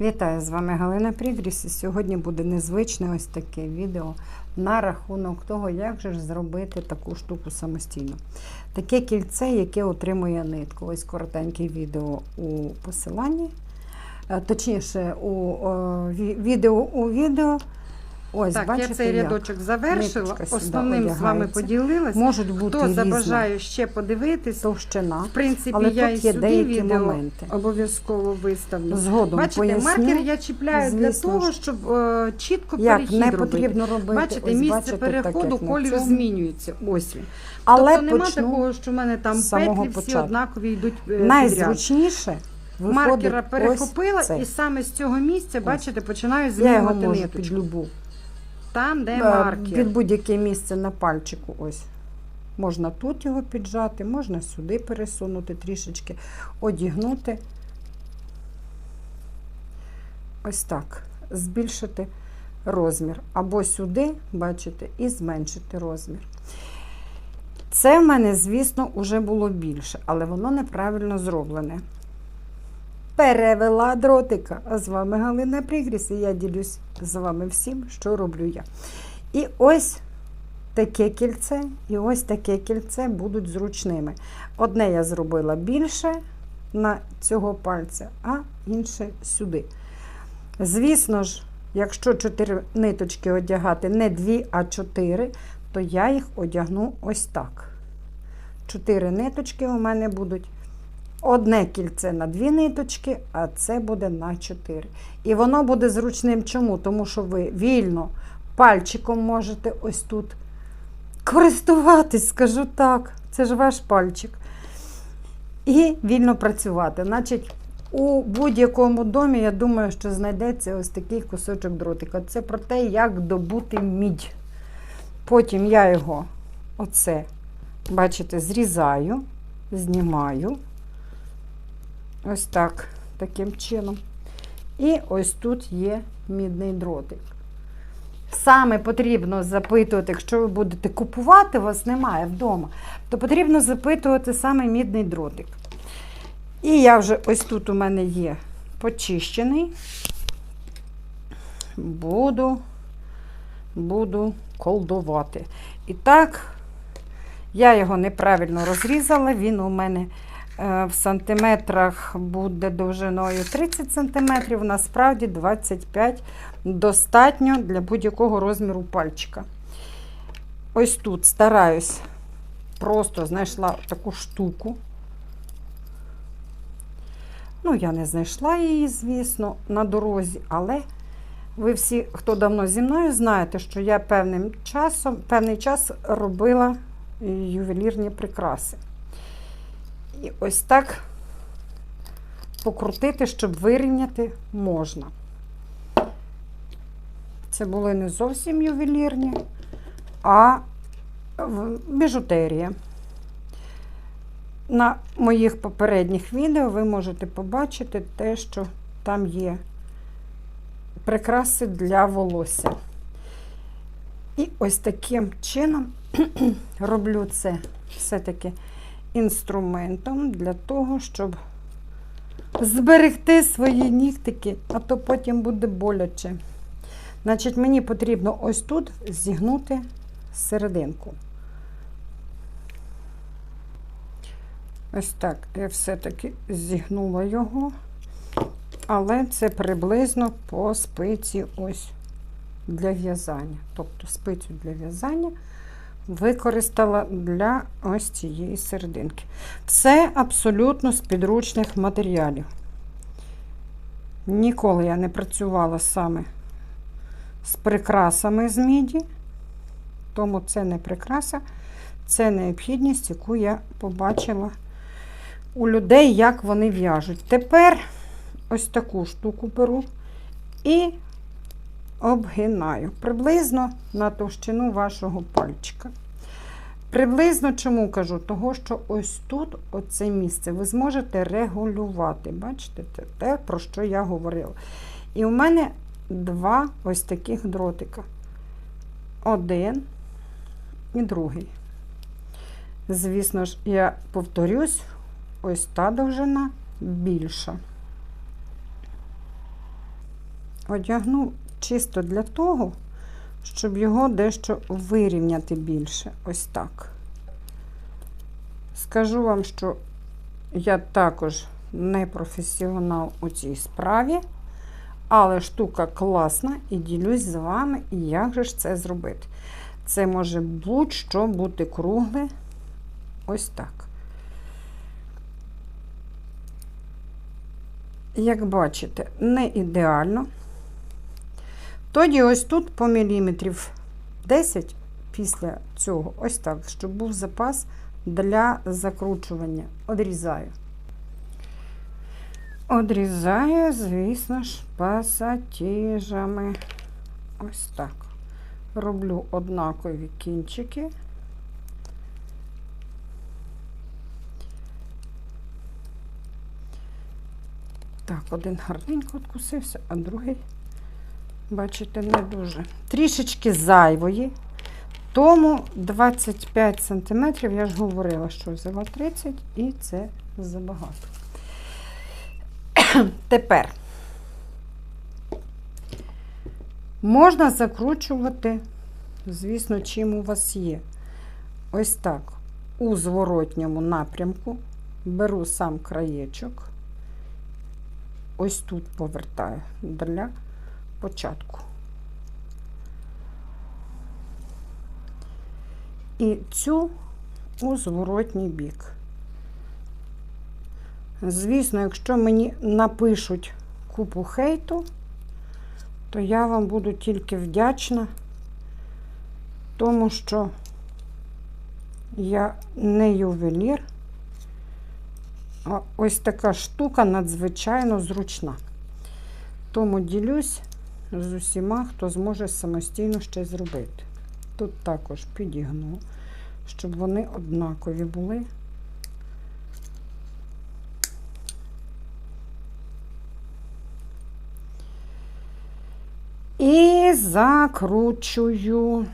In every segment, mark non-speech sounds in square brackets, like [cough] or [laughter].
Вітаю з вами Галина Прігріс. І сьогодні буде незвичне ось таке відео на рахунок того, як же ж зробити таку штуку самостійно. Таке кільце, яке отримує нитку. Ось коротеньке відео у посиланні. Е, Точніше, у відео у відео. Ось, Так, бачите, я цей як? рядочок завершила. Ниточка Основним з вами поділилась. Можуть бути Хто забажає ще подивитись, товщина. в принципі, Але я тут і є сюди відео моменти. обов'язково виставлю. Згодом Бачите, поясню, маркер я чіпляю для того, щоб е, чітко як перехід не потрібно робити. Бачите, Ось, місце бачите, переходу, на колір цьому. змінюється. Ось він. Але тобто нема такого, що в мене там петлі всі однакові йдуть е. Найзручніше виходить Маркера перехопила і саме з цього місця, бачите, починаю змінювати ниточку. Там, де маркер. Під будь-яке місце на пальчику. Ось. Можна тут його піджати, можна сюди пересунути трішечки, одігнути. Ось так. Збільшити розмір. Або сюди, бачите, і зменшити розмір. Це в мене, звісно, вже було більше, але воно неправильно зроблене. Перевела дротика. А з вами Галина Пригріс, і я ділюсь з вами всім, що роблю я. І ось таке кільце, і ось таке кільце будуть зручними. Одне я зробила більше на цього пальця, а інше сюди. Звісно ж, якщо чотири ниточки одягати не дві, а чотири, то я їх одягну ось так. Чотири ниточки у мене будуть. Одне кільце на дві ниточки, а це буде на чотири. І воно буде зручним. Чому? Тому що ви вільно пальчиком можете ось тут користуватись, скажу так. Це ж ваш пальчик. І вільно працювати. Значить, у будь-якому домі, я думаю, що знайдеться ось такий кусочок дротика. Це про те, як добути мідь. Потім я його, оце, бачите, зрізаю, знімаю. Ось так, таким чином. І ось тут є мідний дротик. Саме потрібно запитувати, якщо ви будете купувати, у вас немає вдома, то потрібно запитувати саме мідний дротик. І я вже ось тут у мене є почищений. Буду, буду колдувати. І так, я його неправильно розрізала, він у мене в сантиметрах буде довжиною 30 сантиметрів, насправді 25 достатньо для будь-якого розміру пальчика. Ось тут стараюсь, просто знайшла таку штуку. Ну, я не знайшла її, звісно, на дорозі, але ви всі, хто давно зі мною, знаєте, що я певним часом, певний час робила ювелірні прикраси. І ось так покрутити, щоб вирівняти можна. Це були не зовсім ювелірні, а біжутерія. На моїх попередніх відео ви можете побачити те, що там є прикраси для волосся. І ось таким чином [clears throat] роблю це все-таки інструментом для того, щоб зберегти свої нігтики, а то потім буде боляче. Значить, мені потрібно ось тут зігнути серединку. Ось так, я все-таки зігнула його, але це приблизно по спиці ось для в'язання. Тобто спицю для в'язання використала для ось цієї серединки. Все абсолютно з підручних матеріалів. Ніколи я не працювала саме з прикрасами з міді, тому це не прикраса, це необхідність, яку я побачила у людей, як вони в'яжуть. Тепер ось таку штуку беру і обгинаю приблизно на товщину вашого пальчика. Приблизно чому кажу? Того, що ось тут, оце місце, ви зможете регулювати. Бачите, це те, про що я говорила. І у мене два ось таких дротика. Один і другий. Звісно ж, я повторюсь, ось та довжина більша. одягну чисто для того, щоб його дещо вирівняти більше. Ось так. Скажу вам, що я також не професіонал у цій справі, але штука класна і ділюсь з вами, як же ж це зробити. Це може будь-що бути кругле. Ось так. Як бачите, не ідеально. Тоді ось тут по міліметрів 10 після цього, ось так, щоб був запас для закручування. Одрізаю. Одрізаю, звісно ж, пасатіжами. Ось так. Роблю однакові кінчики. Так, один гарненько откусився, а другий, бачите, не дуже. Трішечки зайвої. Тому 25 см, я ж говорила, що взяла 30 і це забагато. [coughs] Тепер можна закручувати, звісно, чим у вас є. Ось так, у зворотньому напрямку беру сам краєчок, ось тут повертаю для початку. І цю у зворотній бік. Звісно, якщо мені напишуть купу хейту, то я вам буду тільки вдячна, тому що я не ювелір, а ось така штука надзвичайно зручна. Тому ділюсь з усіма, хто зможе самостійно ще зробити. Тут також підігну, щоб вони однакові були. І закручую.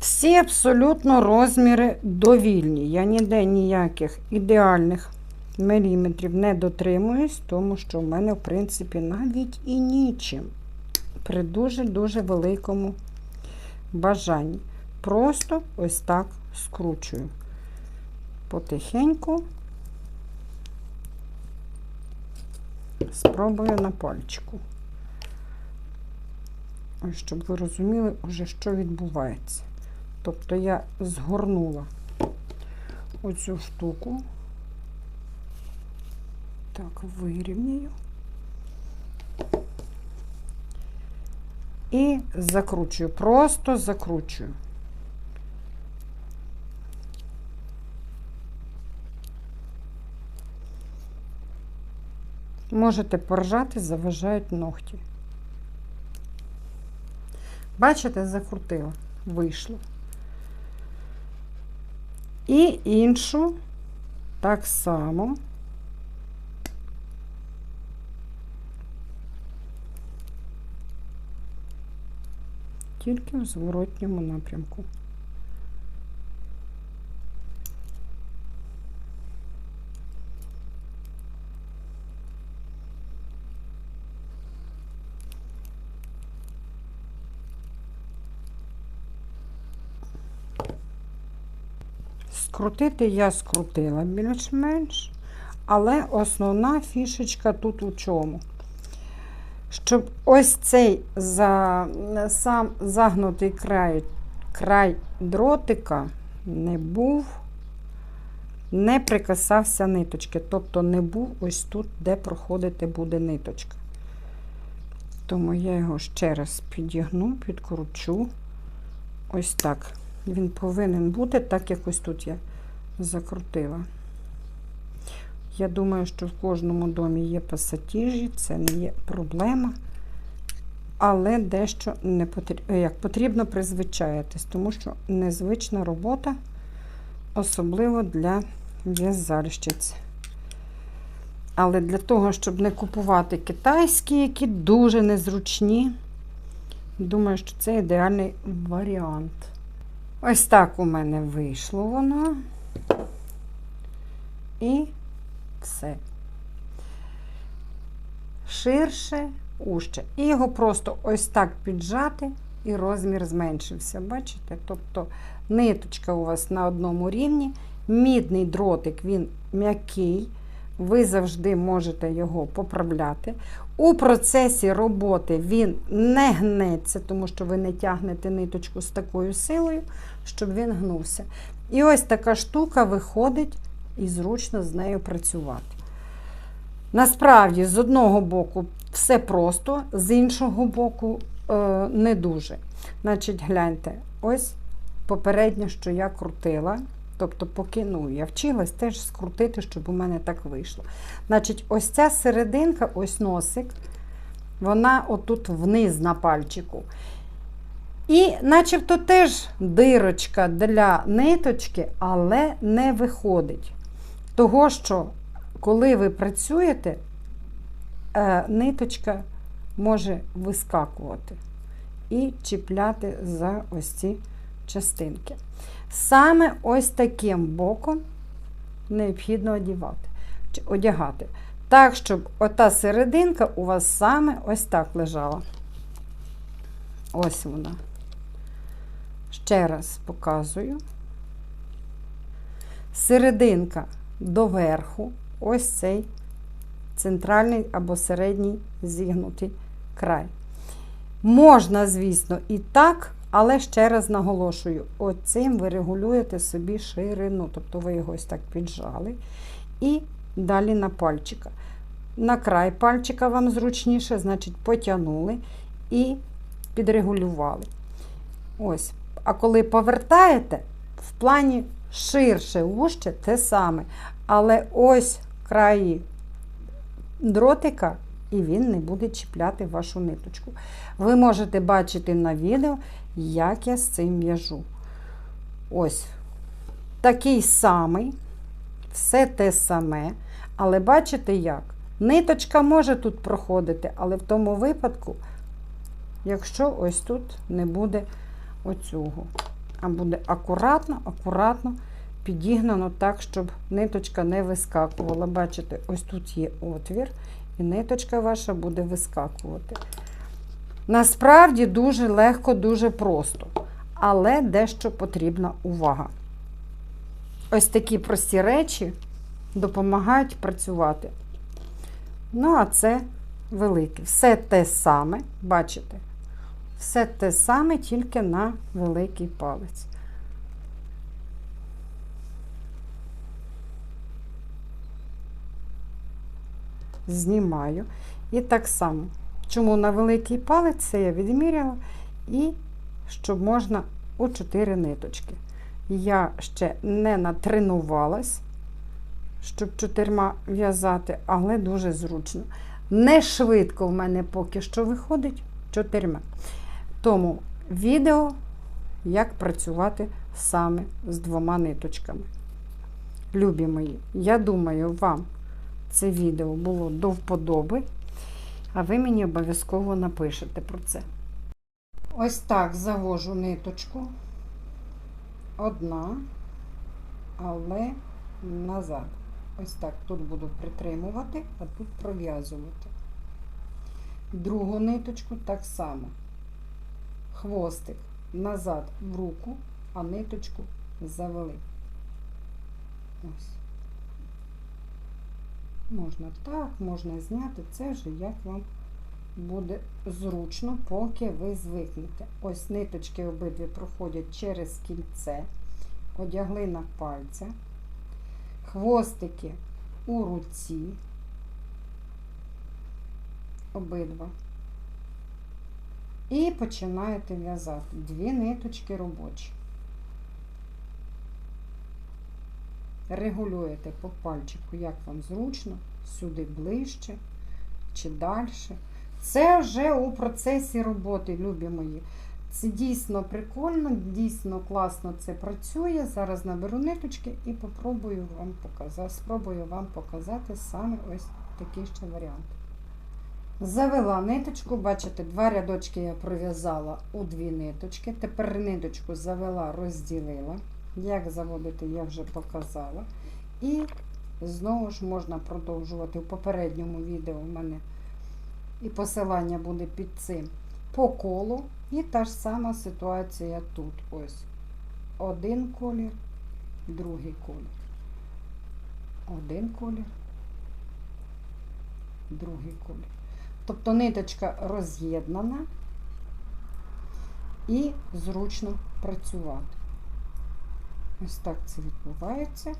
Всі абсолютно розміри довільні. Я ніде ніяких ідеальних міліметрів не дотримуюсь, тому що в мене, в принципі, навіть і нічим. При дуже-дуже великому бажанні. Просто ось так скручую. Потихеньку. Спробую на пальчику. Щоб ви розуміли, вже, що відбувається. Тобто я згорнула оцю штуку. Так, вирівняю. І закручую. Просто закручую. Можете поржати, заважають ногті. Бачите, закрутила, вийшло. І іншу так само. Тільки в зворотньому напрямку. Скрутити я скрутила більш-менш, але основна фішечка тут у чому? Щоб ось цей за, сам загнутий край, край дротика не був, не прикасався ниточки, тобто не був ось тут, де проходити буде ниточка. Тому я його ще раз підігну, підкручу. Ось так. Він повинен бути, так як ось тут я закрутила. Я думаю, що в кожному домі є пасатіжі, це не є проблема. Але дещо не потрібно, як потрібно призвичаїтись, тому що незвична робота, особливо для в'язальщиць. Але для того, щоб не купувати китайські, які дуже незручні, думаю, що це ідеальний варіант. Ось так у мене вийшло воно. І все. ширше, уще. І його просто ось так піджати, і розмір зменшився. Бачите? Тобто ниточка у вас на одному рівні, мідний дротик, він м'який. Ви завжди можете його поправляти. У процесі роботи він не гнеться, тому що ви не тягнете ниточку з такою силою, щоб він гнувся. І ось така штука виходить і зручно з нею працювати. Насправді, з одного боку, все просто, з іншого боку, е, не дуже. Значить, гляньте, ось попереднє, що я крутила. Тобто, поки ну, я вчилась теж скрутити, щоб у мене так вийшло. Значить, ось ця серединка, ось носик, вона отут вниз на пальчику. І начебто теж дирочка для ниточки, але не виходить. Того, що коли ви працюєте, е, ниточка може вискакувати і чіпляти за ось ці частинки. Саме ось таким боком необхідно одягати. одягати. Так, щоб ота серединка у вас саме ось так лежала. Ось вона. Ще раз показую. Серединка доверху, ось цей центральний або середній зігнутий край. Можна, звісно, і так, але ще раз наголошую, оцим ви регулюєте собі ширину, тобто ви його ось так піджали. І далі на пальчика. На край пальчика вам зручніше, значить, потягнули і підрегулювали. Ось. А коли повертаєте, в плані ширше, вужче те саме. Але ось краї дротика, і він не буде чіпляти вашу ниточку. Ви можете бачити на відео, як я з цим в'яжу. Ось такий самий, все те саме. Але бачите як? Ниточка може тут проходити, але в тому випадку, якщо ось тут не буде оцього. А буде акуратно, акуратно підігнано так, щоб ниточка не вискакувала. Бачите, ось тут є отвір, і ниточка ваша буде вискакувати. Насправді дуже легко, дуже просто, але дещо потрібна увага. Ось такі прості речі допомагають працювати. Ну, а це велике. Все те саме, бачите? Все те саме, тільки на великий палець. Знімаю. І так само. Чому на великий палець це я відміряла, і щоб можна у 4 ниточки. Я ще не натренувалась, щоб чотирма в'язати, але дуже зручно. Не швидко в мене поки що виходить чотирма. Тому відео, як працювати саме з двома ниточками. Любі мої, я думаю, вам це відео було до вподоби, а ви мені обов'язково напишете про це. Ось так завожу ниточку. Одна, але назад. Ось так тут буду притримувати, а тут пров'язувати. Другу ниточку так само. Хвостик назад в руку, а ниточку завели. Ось. Можна так, можна зняти. Це вже як вам буде зручно, поки ви звикнете. Ось ниточки обидві проходять через кільце, одягли на пальця, хвостики у руці, обидва. І починаєте в'язати дві ниточки робочі. Регулюєте по пальчику, як вам зручно, сюди ближче чи далі. Це вже у процесі роботи, любі мої. Це дійсно прикольно, дійсно класно це працює. Зараз наберу ниточки і попробую вам показати, спробую вам показати саме ось такий ще варіант. Завела ниточку, бачите, два рядочки я пров'язала у дві ниточки. Тепер ниточку завела, розділила. Як заводити, я вже показала. І знову ж можна продовжувати. У попередньому відео в мене і посилання буде під цим по колу. І та ж сама ситуація тут. Ось один колір, другий колір. Один колір, другий колір. Тобто ниточка роз'єднана і зручно працювати. Ось так це відбувається.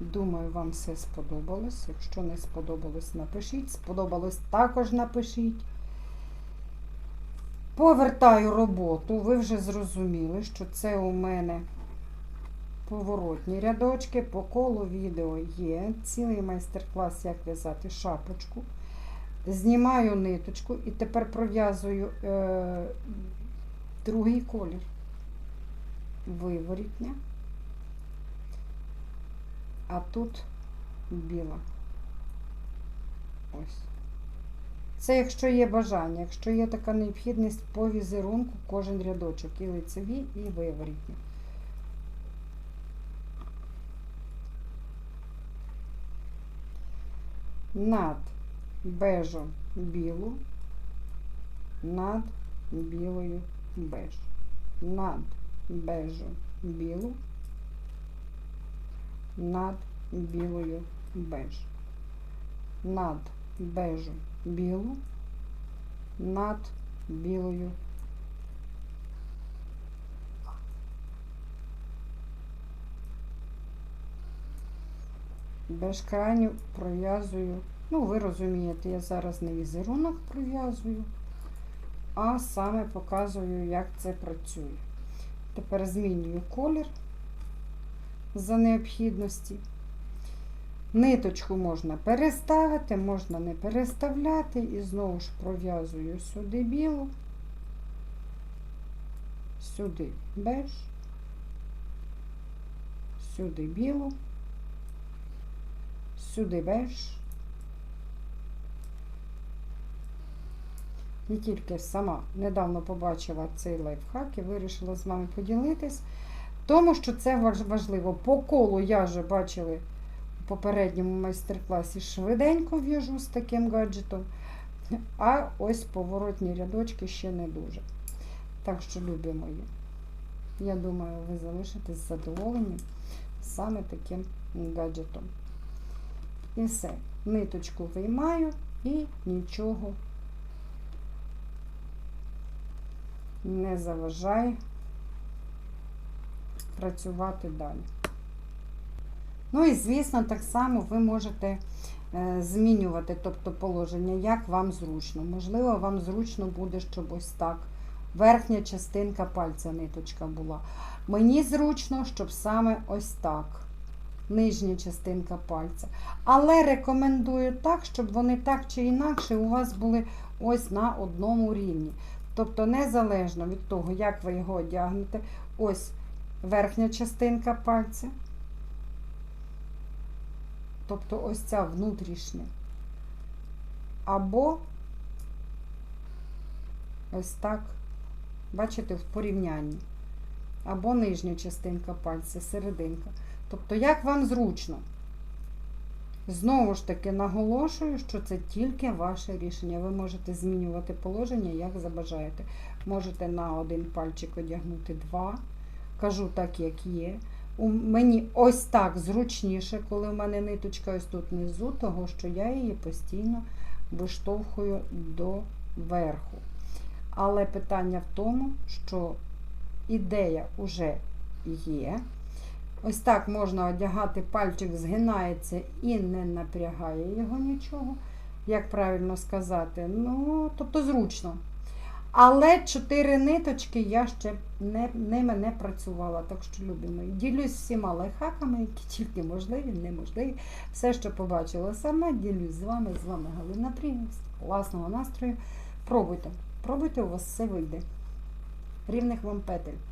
Думаю, вам все сподобалось. Якщо не сподобалось, напишіть. Сподобалось також напишіть. Повертаю роботу. Ви вже зрозуміли, що це у мене поворотні рядочки. По колу відео є. Цілий майстер-клас, як в'язати шапочку. Знімаю ниточку і тепер пров'язую е, другий колір. Виворітня. А тут біла. Ось. Це якщо є бажання, якщо є така необхідність по візерунку, кожен рядочок і лицеві, і виворітні. Над бежом білу, над білою беж. Над бежом білу, над білою беж. Над бежу білу, над білою. Безкрайню пров'язую. Ну, ви розумієте, я зараз не візерунок пров'язую, а саме показую, як це працює. Тепер змінюю колір за необхідності. Ниточку можна переставити, можна не переставляти. І знову ж пров'язую сюди білу, сюди беж, сюди білу, сюди беж. Я тільки сама недавно побачила цей лайфхак і вирішила з вами поділитись, тому що це важливо. По колу я вже бачили в попередньому майстер-класі швиденько в'яжу з таким гаджетом, а ось поворотні рядочки ще не дуже. Так що, любі мої, я думаю, ви залишитесь задоволені саме таким гаджетом. І все. Ниточку виймаю і нічого не заважає працювати далі. Ну і, звісно, так само ви можете е, змінювати, тобто положення, як вам зручно. Можливо, вам зручно буде, щоб ось так. Верхня частинка пальця ниточка була. Мені зручно, щоб саме ось так. Нижня частинка пальця. Але рекомендую так, щоб вони так чи інакше у вас були ось на одному рівні. Тобто, незалежно від того, як ви його одягнете, ось верхня частинка пальця. Тобто ось ця внутрішня. Або ось так, бачите, в порівнянні. Або нижня частинка пальця, серединка. Тобто, як вам зручно. Знову ж таки наголошую, що це тільки ваше рішення. Ви можете змінювати положення, як забажаєте. Можете на один пальчик одягнути два. Кажу так, як є. У мені ось так зручніше, коли в мене ниточка ось тут внизу, того що я її постійно виштовхую до верху. Але питання в тому, що ідея вже є. Ось так можна одягати, пальчик згинається і не напрягає його нічого. Як правильно сказати? Ну, тобто зручно. Але чотири ниточки я ще не, ними не працювала. Так що, любі мої, ділюсь всіма лайфхаками, які тільки можливі, неможливі. Все, що побачила сама, ділюсь з вами. З вами Галина Привіс. Класного настрою. Пробуйте. Пробуйте, у вас все вийде. Рівних вам петель.